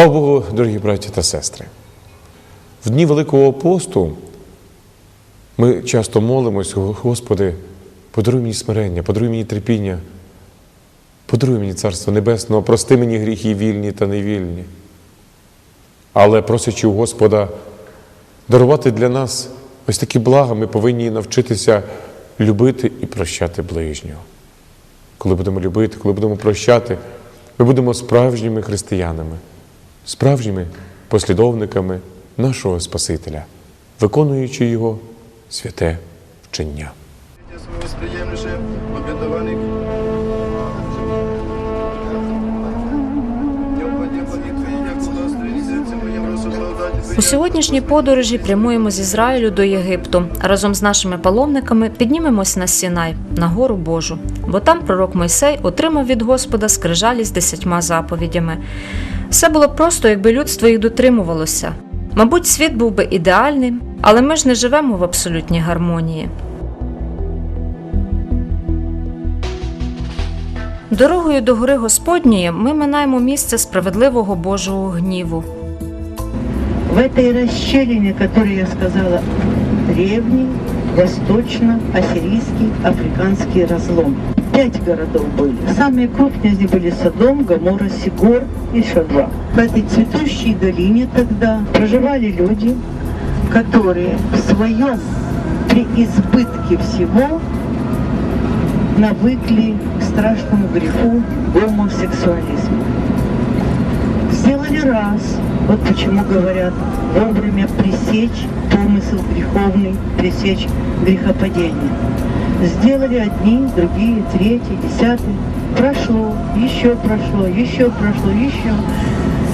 Слава Богу, дорогі браті та сестри. В дні Великого посту ми часто молимось, Господи, подаруй мені смирення, подаруй мені терпіння, подаруй мені Царство Небесного, прости мені гріхи вільні та невільні. Але просячи у Господа дарувати для нас ось такі блага, ми повинні навчитися любити і прощати ближнього. Коли будемо любити, коли будемо прощати, ми будемо справжніми християнами, справжніми послідовниками нашого Спасителя, виконуючи Його святе вчення. У сьогоднішній подорожі прямуємо з Ізраїлю до Єгипту. Разом з нашими паломниками піднімемось на Сінай, на гору Божу, бо там пророк Мойсей отримав від Господа скрижалі з десятьма заповідями. Все було просто, якби людство їх дотримувалося. Мабуть, світ був би ідеальним, але ми ж не живемо в абсолютній гармонії. Дорогою до гори Господньої ми минаємо місце справедливого Божого гніву. В этой расщелине, которую я сказала, древний, восточно-ассирийский, африканский разлом. Пять городов были. Самые крупные них были Содом, Гамора, Сигор и Шадва. В этой цветущей долине тогда проживали люди, которые в своем преизбытке всего навыкли к страшному греху гомосексуализма сделали раз. Вот почему говорят, вовремя пресечь помысл греховный, пресечь грехопадение. Сделали одни, другие, третьи, десятые. Прошло, еще прошло, еще прошло, еще.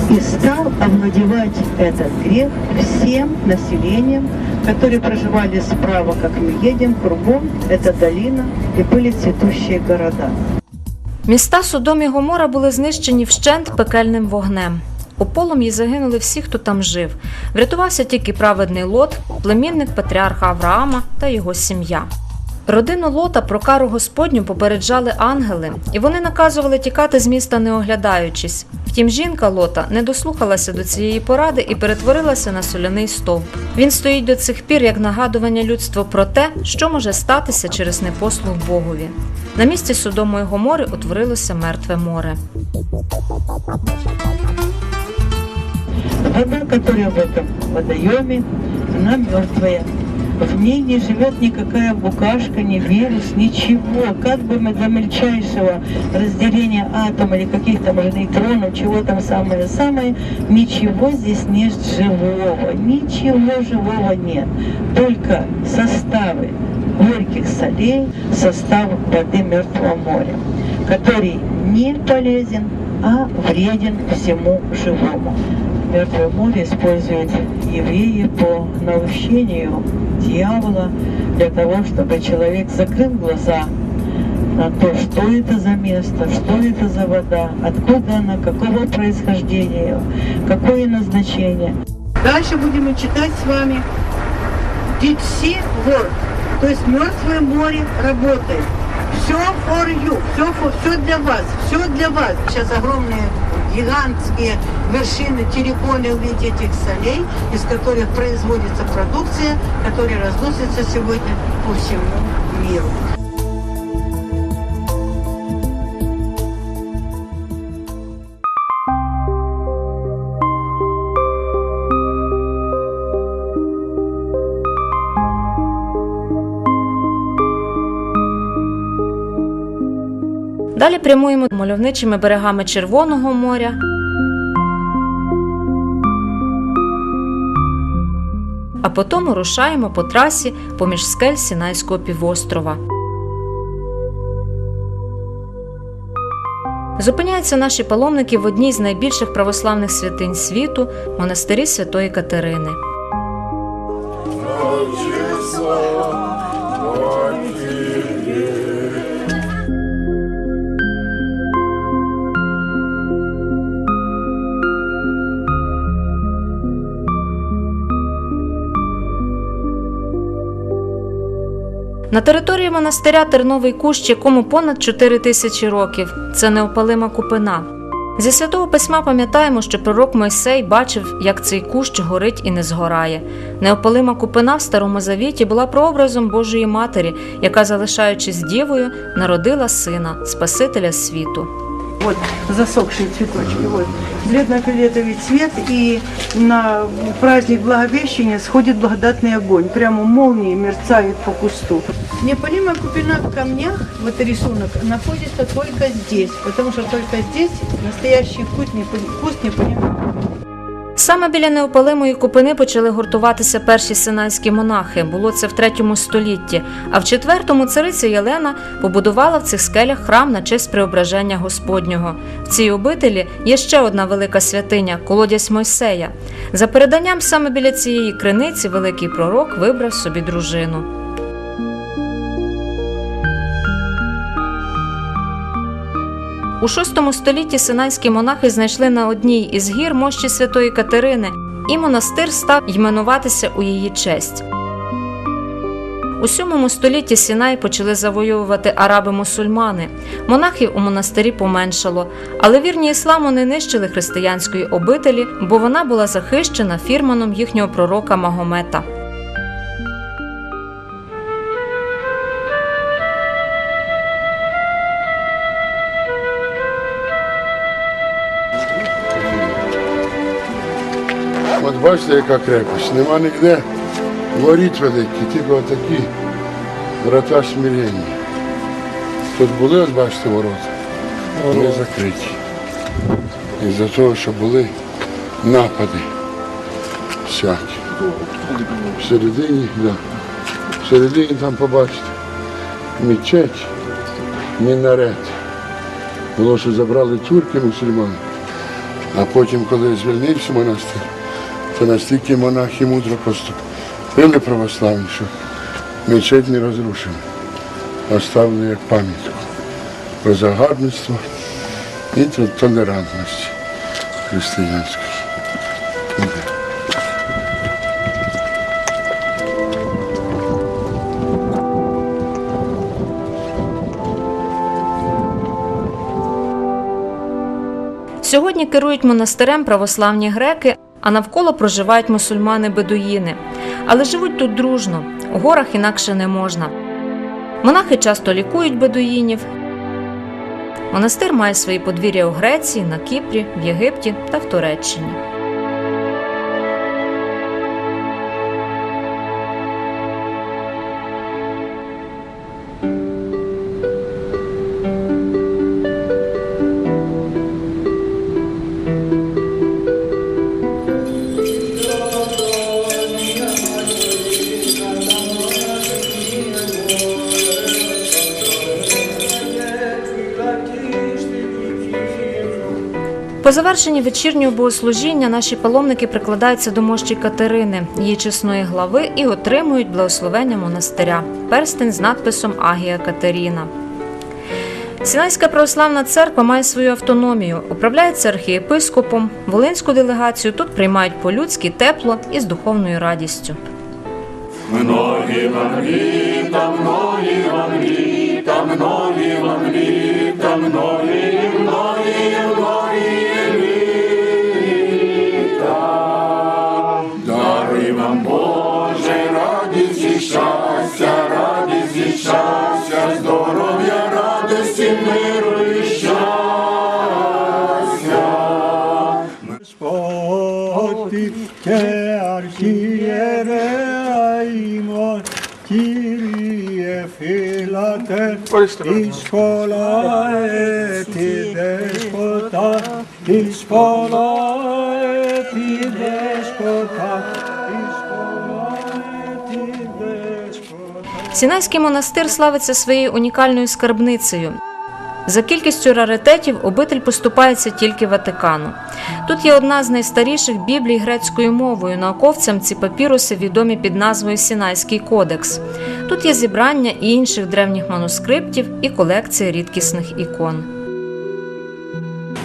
И стал овладевать этот грех всем населением, которые проживали справа, как мы едем, кругом, это долина, и были цветущие города. Міста Содом і Гомора були знищені вщент пекельним вогнем. У полум'ї загинули всі, хто там жив. Врятувався тільки праведний Лот, племінник патріарха Авраама та його сім'я. Родину Лота про кару Господню попереджали ангели, і вони наказували тікати з міста, не оглядаючись. Втім, жінка Лота не дослухалася до цієї поради і перетворилася на соляний стовп. Він стоїть до цих пір як нагадування людству про те, що може статися через непослух Богові. На місці Содому і Гомори утворилося мертве море. Вода, которая в этом водоеме, она мертвая. В ней не живет никакая букашка, ни вирус, ничего. Как бы мы до мельчайшего разделения атома или каких-то может, нейтронов, чего там самое-самое, ничего здесь нет живого. Ничего живого нет. Только составы горьких солей, состав воды Мертвого моря, который не полезен, а вреден всему живому. Мертвое море используют евреи по наущению дьявола для того, чтобы человек закрыл глаза на то, что это за место, что это за вода, откуда она, какого происхождения, какое назначение. Дальше будем читать с вами Dead Sea World, то есть Мертвое море работает. Все for you, все, for- все для вас, все для вас. Сейчас огромные гигантские вершины, терриконы в виде этих солей, из которых производится продукция, которая разносится сегодня по всему миру. Далі прямуємо мальовничими берегами Червоного моря. А потім рушаємо по трасі поміж скель Сінайського півострова. Зупиняються наші паломники в одній з найбільших православних святинь світу монастирі Святої Катерини. На території монастиря Терновий кущ, якому понад 4 тисячі років. Це неопалима купина. Зі святого письма пам'ятаємо, що пророк Мойсей бачив, як цей кущ горить і не згорає. Неопалима купина в старому завіті була прообразом Божої Матері, яка, залишаючись дівою, народила сина, Спасителя світу. Вот засохшие цветочки. Вот. Бледно-фиолетовый цвет. И на праздник Благовещения сходит благодатный огонь. Прямо молнией мерцает по кусту. Неопалимая купина в камнях, вот рисунок, находится только здесь. Потому что только здесь настоящий куст неопалимой Саме біля неопалимої купини почали гуртуватися перші синайські монахи. Було це в третьому столітті. А в четвертому цариця Єлена побудувала в цих скелях храм на честь преображення Господнього. В цій обителі є ще одна велика святиня колодязь Мойсея. За переданням, саме біля цієї криниці великий пророк вибрав собі дружину. У VI столітті синайські монахи знайшли на одній із гір мощі святої Катерини, і монастир став іменуватися у її честь. У VII столітті Сінай почали завоювати араби-мусульмани. Монахів у монастирі поменшало, але вірні ісламу не нищили християнської обителі, бо вона була захищена фірманом їхнього пророка Магомета. Бачите, яка крепость. Нема ніде воріт великі, тільки отакі врата смирення. Тут були, от бачите, ворота, вони закриті. Із-за того, що були напади всякі. Всередині, да. Всередині там побачите. Мечеть, мінарет. Було, що забрали турки мусульмани. А потім, коли звільнився монастир, то настільки монахи мудро поступили православні, що мечеть не розрушили, оставили як пам'ятку про загарбництво і тол- толерантності християнської. Сьогодні керують монастирем православні греки, а навколо проживають мусульмани-бедуїни. Але живуть тут дружно, у горах інакше не можна. Монахи часто лікують бедуїнів. Монастир має свої подвір'я у Греції, на Кіпрі, в Єгипті та в Туреччині. По завершенні вечірнього богослужіння наші паломники прикладаються до мощі Катерини, її чесної глави, і отримують благословення монастиря перстень з надписом Агія Катеріна. Сінайська православна церква має свою автономію, управляється архієпископом. Волинську делегацію тут приймають по-людськи тепло і з духовною радістю. щастя, радість і щастя, здоров'я, радості, миру і щастя. Господи, те архієреїмо, Κύριε φύλατε εις πολλά έτη δέσποτα, εις πολλά Сінайський монастир славиться своєю унікальною скарбницею. За кількістю раритетів обитель поступається тільки Ватикану. Тут є одна з найстаріших біблій грецькою мовою. Науковцям ці папіруси відомі під назвою Сінайський кодекс. Тут є зібрання і інших древніх манускриптів і колекція рідкісних ікон.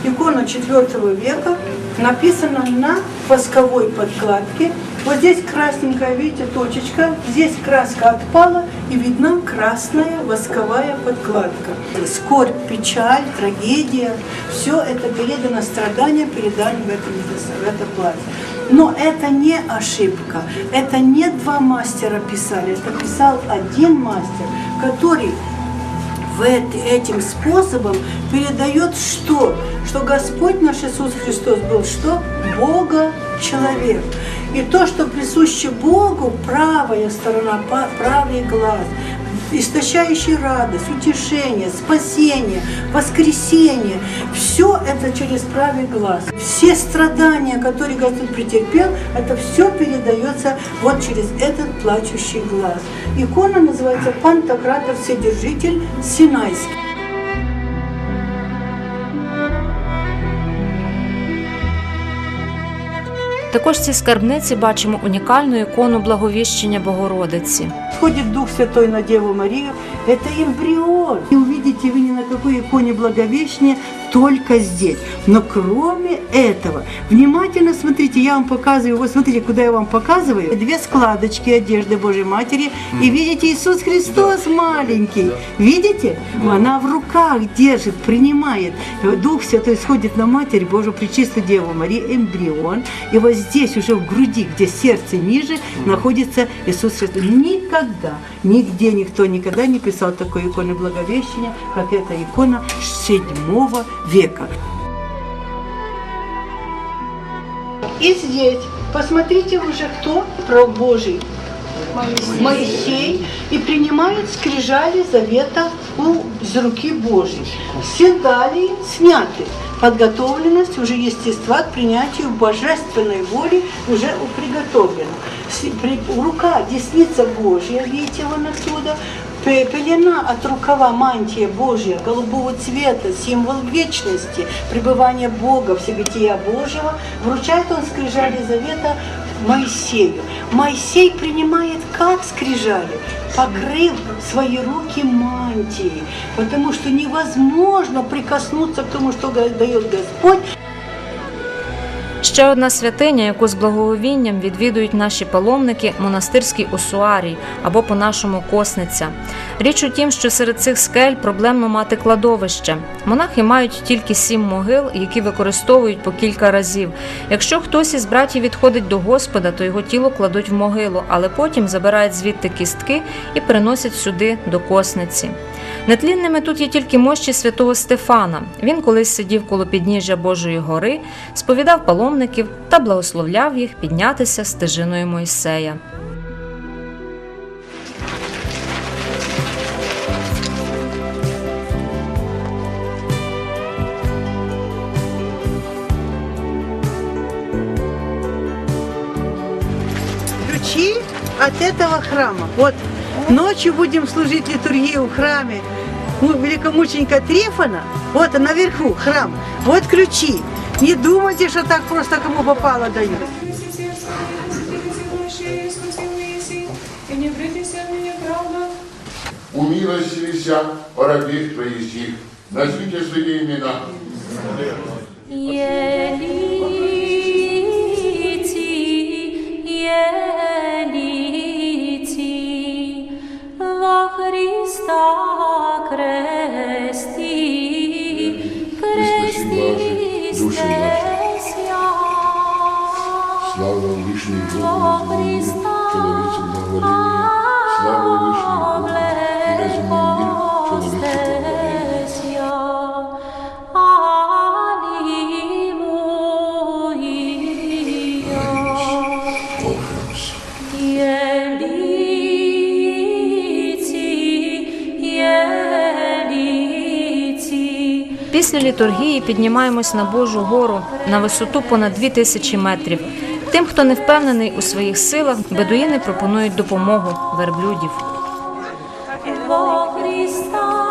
Икона IV века написана на восковой подкладке. Вот здесь красненькая, видите, точечка. Здесь краска отпала, и видна красная восковая подкладка. Скорбь, печаль, трагедия, все это передано, страдания переданы в этом, в это платье. Но это не ошибка, это не два мастера писали, это писал один мастер, который в эт- этим способом передает что? Что Господь наш Иисус Христос был что? Бога человек. И то, что присуще Богу, правая сторона, правый глаз, истощающий радость, утешение, спасение, воскресение. Все это через правый глаз. Все страдания, которые Господь претерпел, это все передается вот через этот плачущий глаз. Икона называется Пантократор Вседержитель Синайский. Також в цій скарбниці бачимо унікальну ікону благовіщення Богородиці. Сходит Дух Святой на Деву Марию, это эмбрион. И увидите вы ни на какой иконе Благовещения, только здесь. Но кроме этого, внимательно смотрите, я вам показываю, вот смотрите, куда я вам показываю. Две складочки одежды Божьей Матери, и видите Иисус Христос маленький. Видите? Она в руках держит, принимает. Дух Святой сходит на Матерь Божию, Пречистую Деву Марию, эмбрион. И вот здесь уже в груди, где сердце ниже, находится Иисус Христос. Никогда, нигде никто никогда не писал такой иконы Благовещения, как эта икона седьмого века. И здесь, посмотрите уже, кто пророк Божий. Моисей и принимает скрижали завета у, из руки Божьей. Все далее сняты. Подготовленность уже естества к принятию божественной воли уже приготовлена. Рука, десница Божья, видите вон отсюда, Пелена от рукава мантия Божья, голубого цвета, символ вечности, пребывания Бога, всебытия Божьего, вручает он скрижали завета Моисею. Моисей принимает как скрижали, покрыв свои руки мантией, потому что невозможно прикоснуться к тому, что дает Господь, Ще одна святиня, яку з благоговінням відвідують наші паломники монастирський осуарій або по-нашому косниця. Річ у тім, що серед цих скель проблемно мати кладовище. Монахи мають тільки сім могил, які використовують по кілька разів. Якщо хтось із братів відходить до Господа, то його тіло кладуть в могилу, але потім забирають звідти кістки і приносять сюди до косниці. Нетлінними тут є тільки мощі святого Стефана. Він колись сидів коло підніжжя Божої гори, сповідав паломників та благословляв їх піднятися стежиною Мойсея. ключи от этого храма. Вот ночью будем служить литургию в храме у великомученика Трифона. Вот наверху храм. Вот ключи. Не думайте, что так просто кому попало дают. И не вритесь от меня правда, Умилостивися о рабих твоих сих, назовите свои имена. Еліці, єліці, во Христа кресті, Душі наші. Слава Во Богу, Христа человеку літургії піднімаємось на Божу гору на висоту понад дві тисячі метрів. Тим, хто не впевнений у своїх силах, бедуїни пропонують допомогу верблюдів. Христа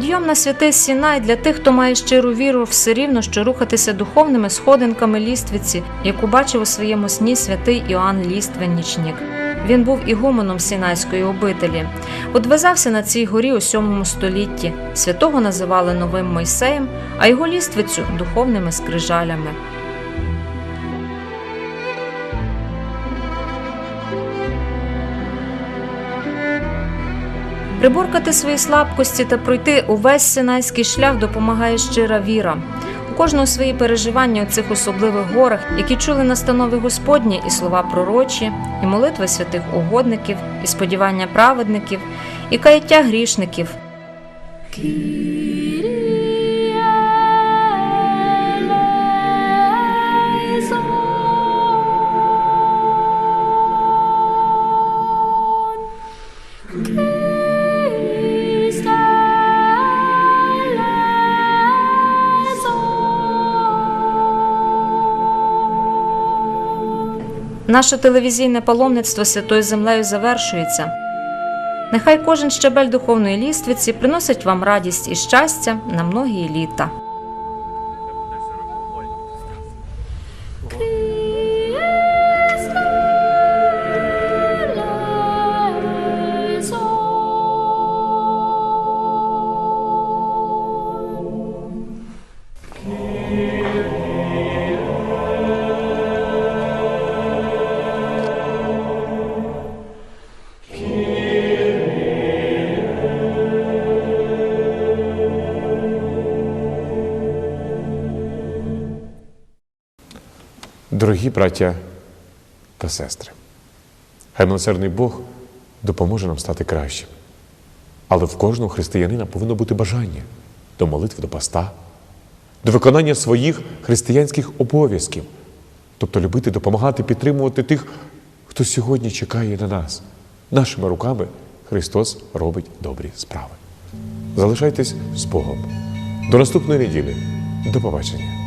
Підйом на святий Сінай для тих, хто має щиру віру, все рівно, що рухатися духовними сходинками ліствиці, яку бачив у своєму сні святий Іоанн Ліственнічник. Він був ігуменом Сінайської обителі. Одвизався на цій горі у сьомому столітті. Святого називали новим Мойсеєм, а його ліствицю духовними скрижалями. Приборкати свої слабкості та пройти увесь синайський шлях допомагає щира віра. У кожного свої переживання у цих особливих горах, які чули настанови Господні і слова пророчі, і молитви святих угодників, і сподівання праведників, і каяття грішників. Наше телевізійне паломництво святою землею завершується. Нехай кожен щебель духовної ліствиці приносить вам радість і щастя на многії літа. Дорогі браття та сестри, хай милосердний Бог допоможе нам стати кращим. Але в кожного християнина повинно бути бажання до молитви, до поста, до виконання своїх християнських обов'язків, тобто любити, допомагати, підтримувати тих, хто сьогодні чекає на нас. Нашими руками Христос робить добрі справи. Залишайтесь з Богом. До наступної неділі. До побачення.